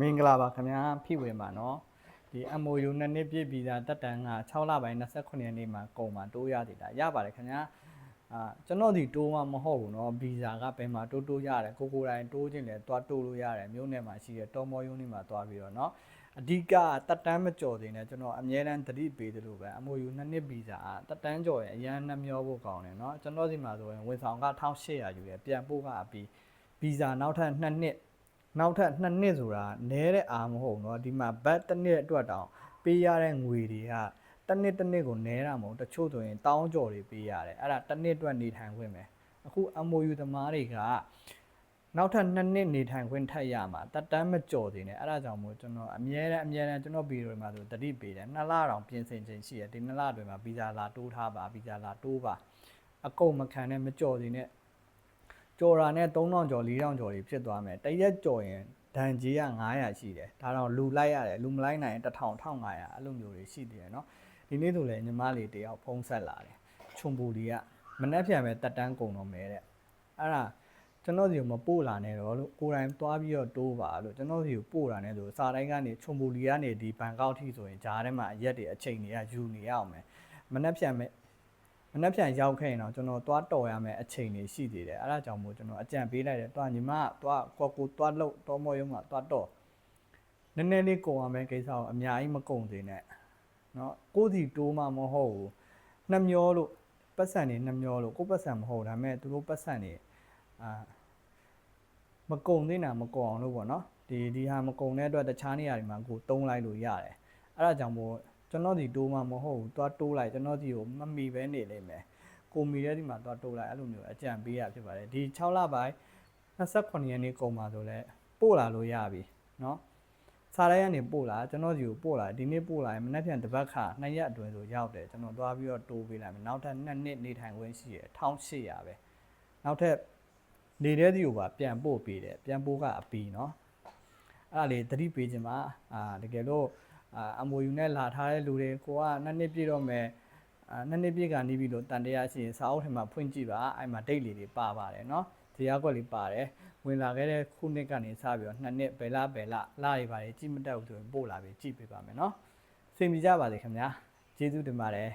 မင်္ဂလာပါခင်ဗျာဖိဝင်ပါနော်ဒီ MOU နှစ်နှစ်ပြည့်ပြီးသားတက်တန်က6လပိုင်း28ရက်နေ့မှာကုန်မှာတိုးရသေးတာရပါတယ်ခင်ဗျာအာကျွန်တော်ဒီတိုးမှာမဟုတ်ဘူးနော်ဗီဇာကဘယ်မှာတိုးတိုးရတယ်ကိုကိုတိုင်းတိုးခြင်းလဲသွားတိုးလို့ရတယ်မြို့နယ်မှာရှိတဲ့တော်မော်ယုံနေမှာသွားပြီးတော့နော်အဓိကတက်တန်းမကြော်သေးနဲ့ကျွန်တော်အမြဲတမ်းသတိပေးသလိုပဲ MOU နှစ်နှစ်ဗီဇာတက်တန်းကြော်ရင်အရန်နှမျောဖို့ကောင်းတယ်နော်ကျွန်တော်စီမှာဆိုရင်ဝန်ဆောင်က1800ယူရပြန်ပို့ကအပြီးဗီဇာနောက်ထပ်2နှစ် နောက်ထပ်2နှစ်ဆိုတာနဲတဲ့အာမဟုတ်တော့ဒီမှာဘတ်တစ်နှစ်အတွက်တောင်ပေးရတဲ့ငွေတွေကတစ်နှစ်တစ်နှစ်ကိုနဲတာမဟုတ်တချို့ဆိုရင်တောင်းကြော်တွေပေးရတယ်အဲ့ဒါတစ်နှစ်အတွက်နေထိုင်ခွင့်ပဲအခု MOU သမားတွေကနောက်ထပ်2နှစ်နေထိုင်ခွင့်ထပ်ရမှာတတ်တမ်းမကြော်သေးနဲ့အဲ့ဒါကြောင့်မို့ကျွန်တော်အမြဲတမ်းအမြဲတမ်းကျွန်တော်ဗီဒီယိုတွေမှာဆိုတတိပေးတယ်2လတောင်ပြင်ဆင်ခြင်းရှိရဒီ2လတွေမှာဗီဇာလာတိုးထားပါဗီဇာလာတိုးပါအကုန်မခံနဲ့မကြော်သေးနဲ့ ကြော်တာနဲ့3000ကျော်4000ကျော်တွေဖြစ်သွားမယ်တရက်ကြော်ရင်ဒဏ်ကြီးက900ရှိတယ်ဒါတော့လူလိုက်ရတယ်လူမလိုက်နိုင်ရင်1000 1500အဲ့လိုမျိုးတွေရှိသေးတယ်เนาะဒီနေ့ဆိုလည်းညီမလေးတယောက်ဖုံးဆက်လာတယ်ခြုံပူလီကမနှက်ပြန်ပဲတက်တန်းကုန်တော့မယ်တဲ့အဲ့ဒါကျွန်တော်စီကိုမပို့လာနဲ့တော့လို့ကိုယ်တိုင်သွားပြီးတော့တိုးပါလို့ကျွန်တော်စီကိုပို့လာနဲ့ဆိုစာတိုင်းကနေခြုံပူလီကနေဒီဘန်ကောက်ထိဆိုရင်ဂျားထဲမှာအရက်တွေအချိန်တွေကယူနေရအောင်မယ်မနှက်ပြန်မဲ့ မနှက်ပြန်ရောက်ခဲ့ရင်တော့ကျွန်တော်သွားတော်ရမယ်အချိန်တွေရှိသေးတယ်အဲ့ဒါကြောင့်မို့ကျွန်တော်အကြံပေးလိုက်တယ်သွားညီမကသွားကိုကိုသွားလို့တော်မော်ရုံးကသွားတော်နည်းနည်းလေးကုန်ရမယ်ကိစ္စကိုအများကြီးမကုန်သေးနဲ့နော်ကိုယ်စီတိုးမှမဟုတ်ဘူးနှမျောလို့ပတ်စံနေနှမျောလို့ကိုပတ်စံမဟုတ်ဒါပေမဲ့သူတို့ပတ်စံနေအာမကုံသေးတာမကုံအောင်လို့ပေါ့နော်ဒီဒီဟာမကုံတဲ့အတွက်တခြားနေရာတွေမှာကိုတုံးလိုက်လို့ရတယ်အဲ့ဒါကြောင့်မို့ ကျွန်တော်ဒီတိုးမှမဟုတ်ဘူးသွားတိုးလိုက်ကျွန်တော်ဒီကိုမမီပဲနေလိမ့်မယ်ကိုမီတဲ့ဒီမှာသွားတိုးလိုက်အဲ့လိုမျိုးအကြံပေးရဖြစ်ပါတယ်ဒီ6လပိုင်း28ရက်နေ့ကုန်ပါဆိုလဲပို့လာလို့ရပြီเนาะစားရဲကနေပို့လာကျွန်တော်ဒီကိုပို့လာဒီနေ့ပို့လာရင်မနေ့ပြန်တစ်ပတ်ခါနှစ်ရက်အတွင်းဆိုရောက်တယ်ကျွန်တော်သွားပြီးတော့တိုးပေးလိုက်မယ်နောက်ထပ်2နှစ်နေထိုင်ခွင့်ရှိရ1800ပဲနောက်ထပ်နေတဲ့ဒီကိုပါပြန်ပို့ပေးတယ်ပြန်ပို့ကအပီเนาะ အဲ့ဒါလေးသတိပေးခြင်းပါအာတကယ်လို့ အာ MOU နဲ့လာထားတဲ့လူတွေကိုကနှစ်နှစ်ပြည့်တော့မယ်အာနှစ်နှစ်ပြည့်ကနေပြီလို့တန်တရားရှိရင်စာအုပ်ထဲမှာဖွင့်ကြည့်ပါအဲ့မှာဒိတ်လေးတွေပါပါတယ်เนาะဇေယျကွက်လေးပါတယ်ဝင်လာခဲ့တဲ့ခုနှစ်ကနေစပြီးတော့နှစ်နှစ်ဘယ်လဘယ်လလတွေပါတယ်ကြည့်မတတ်ဘူးဆိုရင်ပို့လာပြီးကြည့်ပေးပါမယ်เนาะစိတ်မိကြပါစေခင်ဗျာကျေးဇူးတင်ပါတယ်